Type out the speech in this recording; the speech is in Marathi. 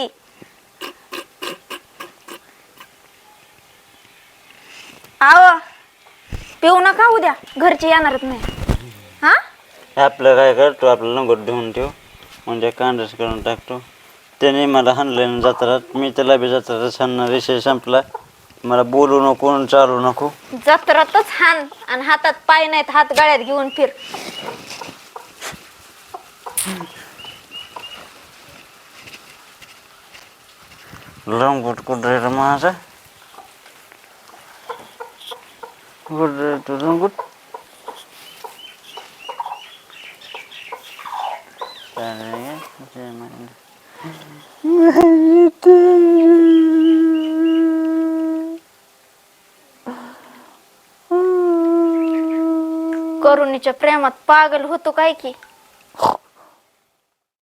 की आव पिऊ नका उद्या. घरचे येणारच नाही. हा? आपलं काय करतो? आपलं लंगोट धुवून ठेव. म्हणजे कांडच करून टाकतो. त्याने मला हाणलं ना जत्रात मी त्याला बी जत्रातच हाणणार. विषय संपला. मला बोलू नको आणि चालू नको. जत्रातच हान आणि हातात पाय नाहीत हात गळ्यात घेऊन फिर. लंगोट कुठे रे माझा? कुठे तू लंगोट करुणीच्या प्रेमात पागल होतो काय की?